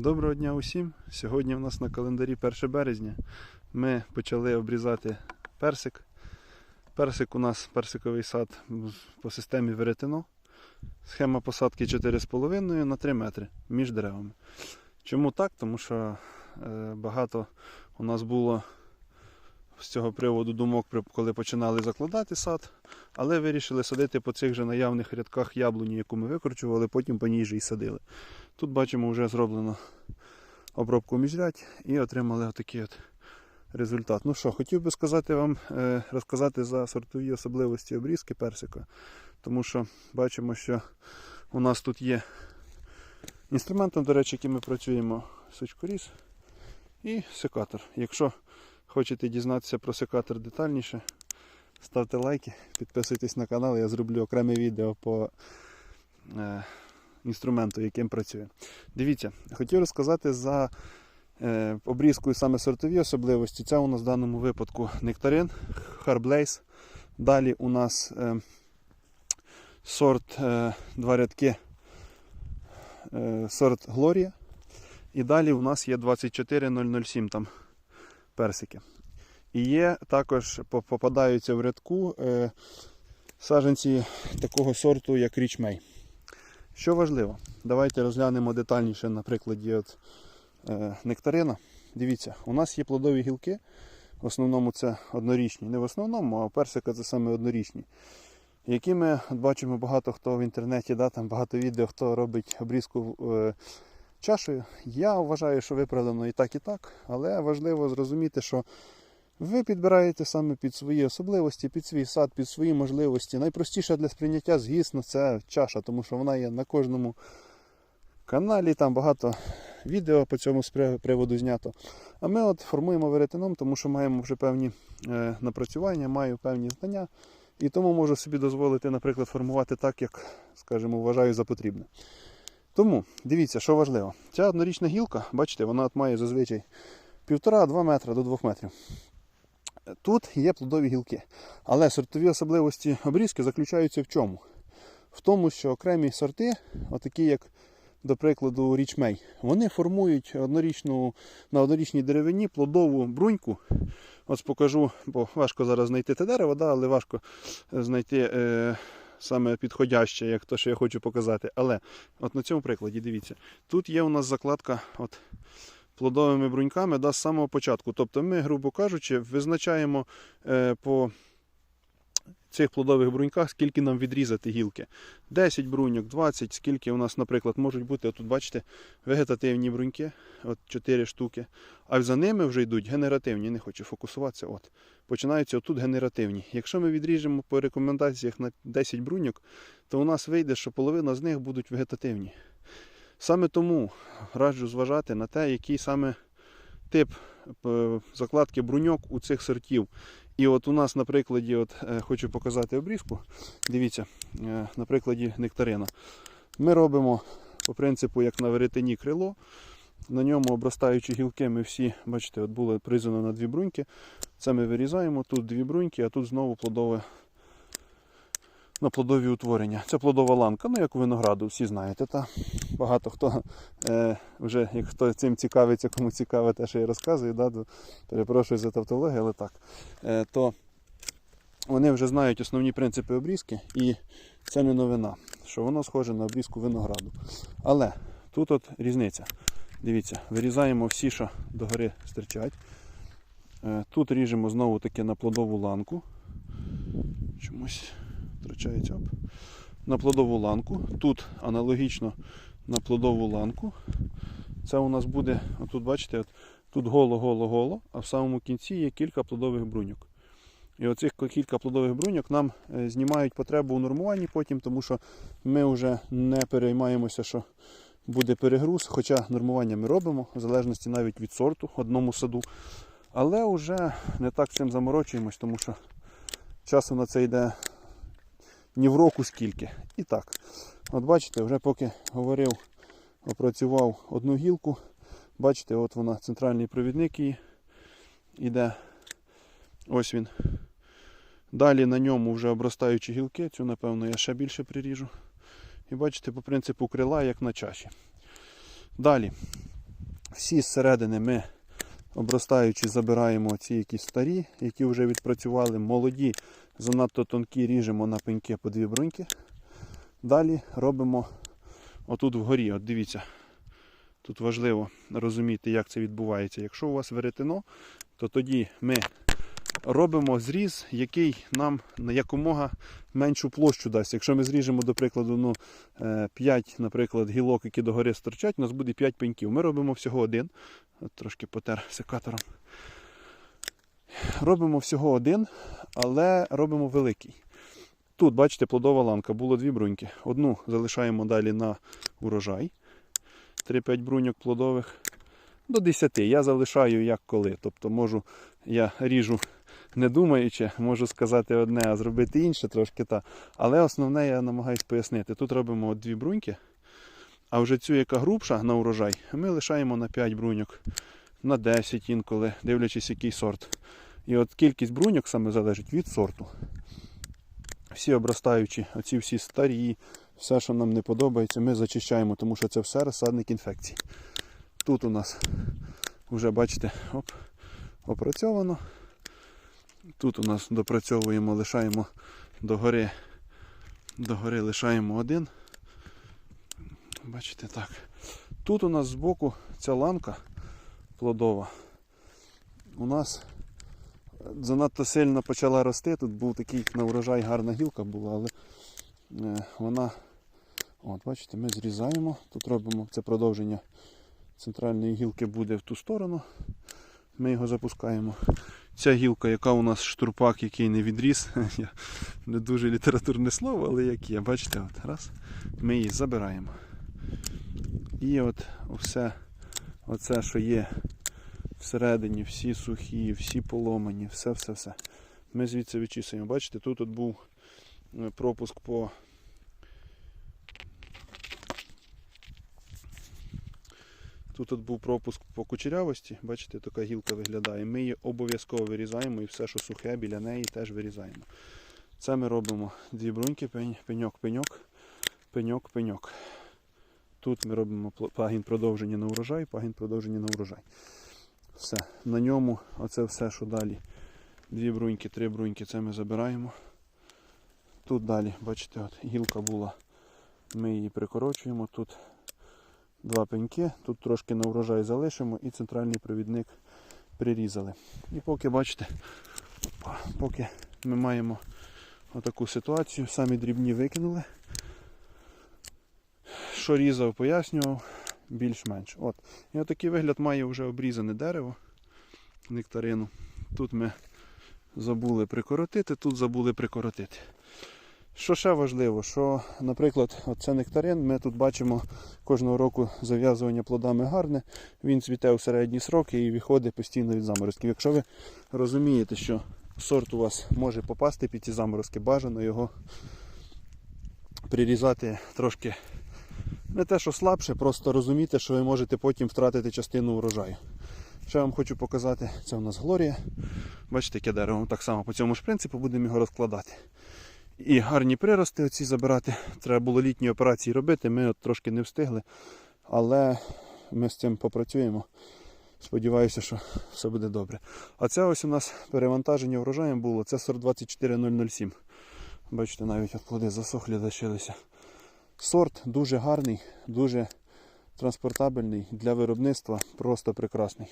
Доброго дня усім. Сьогодні у нас на календарі 1 березня. Ми почали обрізати персик. Персик у нас персиковий сад по системі веретено. Схема посадки 4,5 на 3 метри між деревами. Чому так? Тому що е, багато у нас було з цього приводу думок, коли починали закладати сад, але вирішили садити по цих же наявних рядках яблуні, яку ми викорчували, потім по ній же і садили. Тут бачимо, вже зроблено обробку міжрядь і отримали отакий от результат. Ну що, хотів би сказати вам, е, розказати за сортові особливості обрізки персика, тому що бачимо, що у нас тут є інструментом, до речі, яким ми працюємо, сучкоріз і секатор. Якщо хочете дізнатися про секатор детальніше, ставте лайки, підписуйтесь на канал, я зроблю окреме відео по е, інструменту, яким працює. Дивіться, хотів розказати за е, обрізку і саме сортові особливості. Це у нас в даному випадку нектарин, харблейс. Далі у нас е, сорт е, два рядки, е, сорт Глорія. І далі у нас є 24007 там персики. І є також попадаються в рядку е, саджанці такого сорту, як річмей. Що важливо, давайте розглянемо детальніше на прикладі от, е, нектарина. Дивіться, у нас є плодові гілки. В основному це однорічні. Не в основному, а персика це саме однорічні. Які ми бачимо багато хто в інтернеті, да, там багато відео, хто робить обрізку е, чашею. Я вважаю, що виправдано і так, і так. Але важливо зрозуміти, що ви підбираєте саме під свої особливості, під свій сад, під свої можливості. Найпростіше для сприйняття, звісно, це чаша, тому що вона є на кожному каналі, там багато відео по цьому приводу знято. А ми от формуємо веретеном, тому що маємо вже певні е, напрацювання, маю певні знання. І тому можу собі дозволити, наприклад, формувати так, як, скажімо, вважаю за потрібне. Тому дивіться, що важливо. Ця однорічна гілка, бачите, вона має зазвичай 1,5-2 метра до 2 метрів. Тут є плодові гілки. Але сортові особливості обрізки заключаються в чому? В тому, що окремі сорти, отакі як, до прикладу, річмей, вони формують однорічну, на однорічній деревині плодову бруньку. Ось покажу, бо важко зараз знайти те дерево, да, але важко знайти е, саме підходяще, як то, що я хочу показати. Але от на цьому прикладі, дивіться, тут є у нас закладка. От, плодовими бруньками да, з самого початку. Тобто ми, грубо кажучи, визначаємо е, по цих плодових бруньках, скільки нам відрізати гілки. 10 бруньок, 20, скільки у нас, наприклад, можуть бути, отут, бачите, вегетативні бруньки, от 4 штуки. А за ними вже йдуть генеративні, не хочу фокусуватися. От. Починаються отут генеративні. Якщо ми відріжемо по рекомендаціях на 10 бруньок, то у нас вийде, що половина з них будуть вегетативні. Саме тому раджу зважати на те, який саме тип е, закладки бруньок у цих сортів. І от у нас на прикладі, от, е, хочу показати обрізку. Дивіться, е, на прикладі нектарина. Ми робимо по принципу, як на веретені крило. На ньому обростаючі гілки ми всі, бачите, от було призано на дві бруньки. Це ми вирізаємо, тут дві бруньки, а тут знову плодове на плодові утворення. Це плодова ланка, ну як у винограду, всі знаєте. Та багато хто е, вже, як хто цим цікавиться, кому цікаве те, що я розказую, да, то перепрошую за тавтологію, але так. Е, то вони вже знають основні принципи обрізки, і це не новина, що воно схоже на обрізку винограду. Але тут от різниця. Дивіться, вирізаємо всі, що догори стирчать. Е, Тут ріжемо знову таки на плодову ланку. Чомусь втрачається. Оп. На плодову ланку. Тут аналогічно на плодову ланку. Це у нас буде, отут бачите, от, тут голо-голо-голо, а в самому кінці є кілька плодових бруньок. І оцих кілька плодових бруньок нам е, знімають потребу у нормуванні потім, тому що ми вже не переймаємося, що буде перегруз, хоча нормування ми робимо, в залежності навіть від сорту одному саду. Але вже не так цим заморочуємось, тому що часу на це йде ні в року скільки. І так, от бачите, вже поки говорив, опрацював одну гілку. Бачите, от вона, центральний провідник її іде. Ось він. Далі на ньому вже обростаючі гілки, цю, напевно, я ще більше приріжу. І бачите, по принципу крила, як на чаші. Далі. Всі зсередини ми, обростаючи, забираємо ці якісь старі, які вже відпрацювали, молоді, занадто тонкі ріжемо на пеньки по дві бруньки. Далі робимо отут вгорі, от дивіться. Тут важливо розуміти, як це відбувається. Якщо у вас веретено, то тоді ми робимо зріз, який нам на якомога меншу площу дасть. Якщо ми зріжемо, до прикладу, ну, 5, наприклад, гілок, які догори стирчать, у нас буде 5 пеньків. Ми робимо всього один. Трошки потер секатором. Робимо всього один, але робимо великий. Тут, бачите, плодова ланка, було дві бруньки. Одну залишаємо далі на урожай. 3-5 бруньок плодових. До 10. Я залишаю як коли. Тобто можу, я ріжу не думаючи, можу сказати одне, а зробити інше трошки та. Але основне я намагаюсь пояснити. Тут робимо дві бруньки, а вже цю, яка грубша на урожай, ми лишаємо на 5 бруньок, на 10 інколи, дивлячись, який сорт. І от кількість бруньок саме залежить від сорту. Всі обростаючі, оці всі старі, все, що нам не подобається, ми зачищаємо, тому що це все розсадник інфекцій. Тут у нас вже, бачите, оп, опрацьовано. Тут у нас допрацьовуємо, лишаємо догори, догори лишаємо один. Бачите так. Тут у нас збоку ця ланка плодова. У нас занадто сильно почала рости. Тут був такий на урожай гарна гілка була, але е, вона, от бачите, ми зрізаємо. Тут робимо це продовження центральної гілки буде в ту сторону. Ми його запускаємо. Ця гілка, яка у нас штурпак, який не відріс, не дуже літературне слово, але як є, бачите, от раз, ми її забираємо. І от все, оце, що є всередині, всі сухі, всі поломані, все-все-все. Ми звідси вичісуємо. Бачите, тут от був е, пропуск по Тут от був пропуск по кучерявості, бачите, така гілка виглядає. Ми її обов'язково вирізаємо і все, що сухе біля неї, теж вирізаємо. Це ми робимо дві бруньки, пеньок, пеньок, пеньок, пеньок. Тут ми робимо пагін продовження на урожай, пагін продовження на урожай. Все. На ньому оце все, що далі. Дві бруньки, три бруньки, це ми забираємо. Тут далі, бачите, от гілка була. Ми її прикорочуємо. Тут два пеньки, тут трошки на урожай залишимо і центральний провідник прирізали. І поки бачите, поки ми маємо отаку ситуацію, самі дрібні викинули. Що різав, пояснював, більш-менш. От. І отакий вигляд має вже обрізане дерево, нектарину. Тут ми забули прикоротити, тут забули прикоротити. Що ще важливо, що, наприклад, оце нектарин, ми тут бачимо кожного року зав'язування плодами гарне, він цвіте у середні сроки і виходить постійно від заморозків. Якщо ви розумієте, що сорт у вас може попасти під ці заморозки, бажано його прирізати трошки не те, що слабше, просто розуміти, що ви можете потім втратити частину урожаю. Ще вам хочу показати, це у нас Глорія. Бачите, яке дерево так само по цьому ж принципу будемо його розкладати. І гарні прирости оці забирати. Треба було літні операції робити. Ми от трошки не встигли. Але ми з цим попрацюємо. Сподіваюся, що все буде добре. А це ось у нас перевантаження врожаєм було. Це сорт 24007. Бачите, навіть от плоди засохлі лишилися. Сорт дуже гарний, дуже транспортабельний для виробництва, просто прекрасний.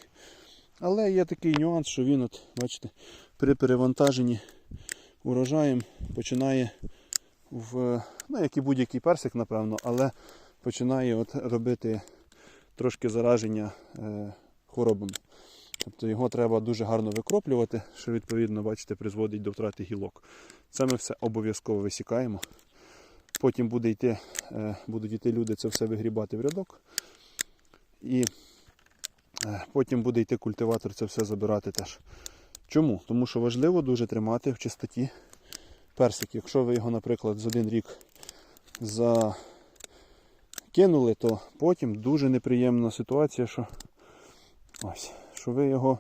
Але є такий нюанс, що він, от, бачите, при перевантаженні урожаєм починає в, ну як і будь-який персик, напевно, але починає от робити трошки зараження е, хворобами. Тобто його треба дуже гарно викроплювати, що відповідно, бачите, призводить до втрати гілок. Це ми все обов'язково висікаємо. Потім буде йти, е, будуть йти люди це все вигрібати в рядок. І е, потім буде йти культиватор це все забирати теж. Чому? Тому що важливо дуже тримати в чистоті персик. Якщо ви його, наприклад, за один рік закинули, то потім дуже неприємна ситуація, що, ось, що ви його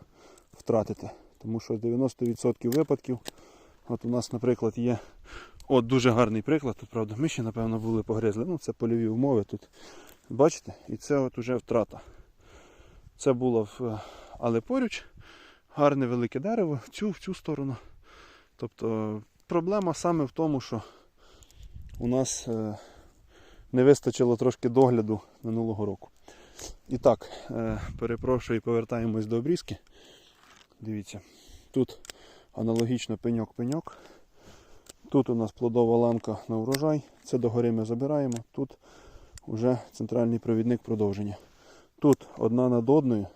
втратите. Тому що 90% випадків, от у нас, наприклад, є от дуже гарний приклад, тут, правда, ми ще, напевно, були погризли. Ну, це польові умови тут. Бачите? І це от уже втрата. Це було в, але поруч гарне велике дерево в цю, в цю сторону. Тобто проблема саме в тому, що у нас е, не вистачило трошки догляду минулого року. І так, е, перепрошую, повертаємось до обрізки. Дивіться, тут аналогічно пеньок-пеньок. Тут у нас плодова ланка на урожай. Це догори ми забираємо. Тут вже центральний провідник продовження. Тут одна над одною.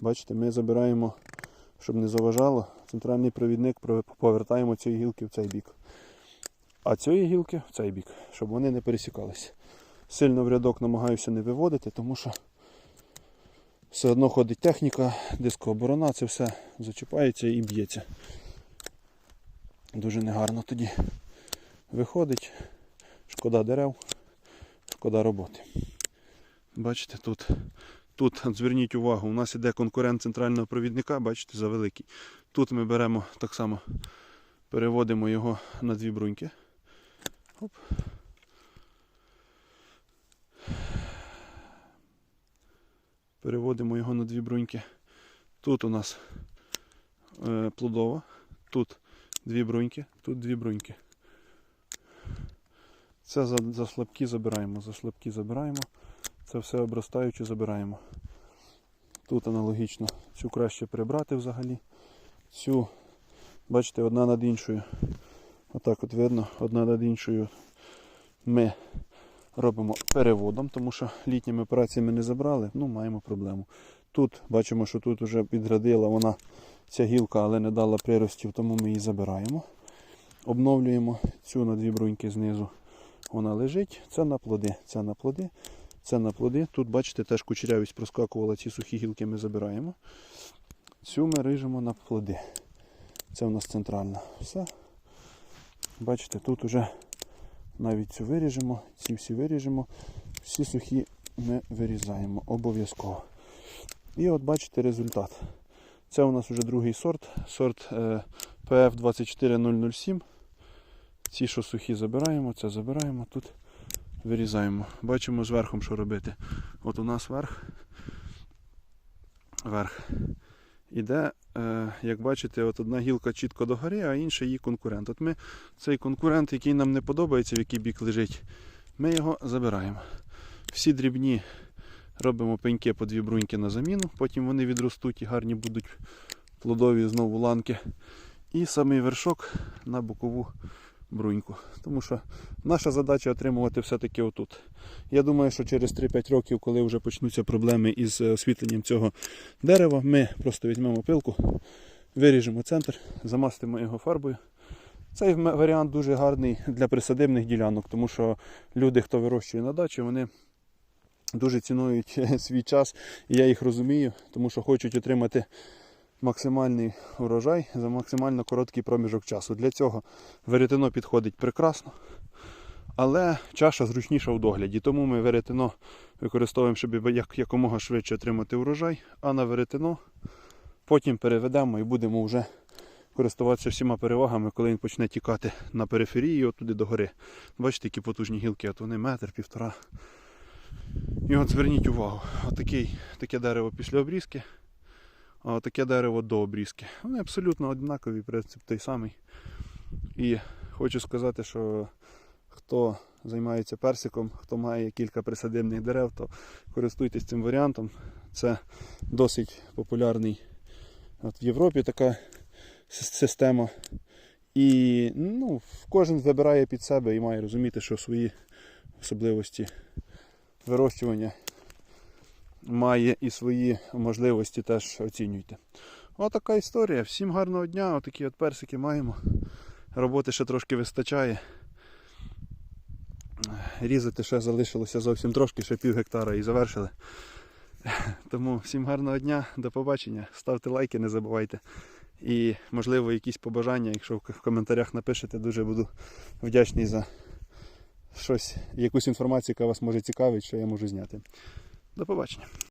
Бачите, ми забираємо, щоб не заважало. Центральний провідник повертаємо цієї гілки в цей бік. А цієї гілки в цей бік, щоб вони не пересікалися. Сильно в рядок намагаюся не виводити, тому що все одно ходить техніка, дискооборона, це все зачіпається і б'ється. Дуже негарно тоді виходить. Шкода дерев, шкода роботи. Бачите, тут, тут зверніть увагу, у нас іде конкурент центрального провідника, бачите, завеликий. Тут ми беремо так само, переводимо його на дві бруньки. Оп. Переводимо його на дві бруньки. Тут у нас е, плодова, тут дві бруньки, тут дві бруньки. Це за, за слабкі забираємо, за слабкі забираємо. Це все обростаюче забираємо. Тут аналогічно цю краще прибрати взагалі. Цю, бачите, одна над іншою. Отак от видно, одна над іншою ми робимо переводом, тому що літніми операціями не забрали, ну маємо проблему. Тут бачимо, що тут вже підградила вона ця гілка, але не дала приростів, тому ми її забираємо. Обновлюємо цю на дві бруньки знизу. Вона лежить, це на плоди, це на плоди, це на плоди. Тут, бачите, теж кучерявість проскакувала, ці сухі гілки ми забираємо. Цю ми рижемо на плоди. Це у нас центральна. Все. Бачите, тут уже навіть цю виріжемо, ці всі виріжемо, всі сухі ми вирізаємо обов'язково. І от бачите результат. Це у нас вже другий сорт, сорт е, PF24007. Ці, що сухі, забираємо, це забираємо, тут вирізаємо. Бачимо з верхом, що робити. От у нас верх. Верх. Іде, е, як бачите, от одна гілка чітко догори, а інша її конкурент. От ми цей конкурент, який нам не подобається, в який бік лежить, ми його забираємо. Всі дрібні робимо пеньки по дві бруньки на заміну, потім вони відростуть і гарні будуть плодові знову ланки. І самий вершок на бокову бруньку. Тому що наша задача отримувати все-таки отут. Я думаю, що через 3-5 років, коли вже почнуться проблеми із е, освітленням цього дерева, ми просто візьмемо пилку, виріжемо центр, замастимо його фарбою. Цей варіант дуже гарний для присадибних ділянок, тому що люди, хто вирощує на дачі, вони дуже цінують е, свій час, і я їх розумію, тому що хочуть отримати максимальний урожай за максимально короткий проміжок часу. Для цього веретено підходить прекрасно, але чаша зручніша в догляді. Тому ми веретено використовуємо, щоб як, якомога швидше отримати урожай, а на веретено потім переведемо і будемо вже користуватися всіма перевагами, коли він почне тікати на периферії, от туди до гори. Бачите, які потужні гілки, от вони метр, півтора. І от зверніть увагу, отакий, таке дерево після обрізки, таке дерево до обрізки. Вони абсолютно однакові, принцип той самий. І хочу сказати, що хто займається персиком, хто має кілька присадибних дерев, то користуйтесь цим варіантом. Це досить популярний от в Європі така система. І ну, кожен вибирає під себе і має розуміти, що свої особливості вирощування має і свої можливості теж оцінюйте. Отака історія. Всім гарного дня. Отакі от персики маємо. Роботи ще трошки вистачає. Різати ще залишилося зовсім трошки, ще пів гектара і завершили. Тому всім гарного дня, до побачення. Ставте лайки, не забувайте. І, можливо, якісь побажання, якщо в коментарях напишете, дуже буду вдячний за щось, якусь інформацію, яка вас може цікавить, що я можу зняти. До побачення.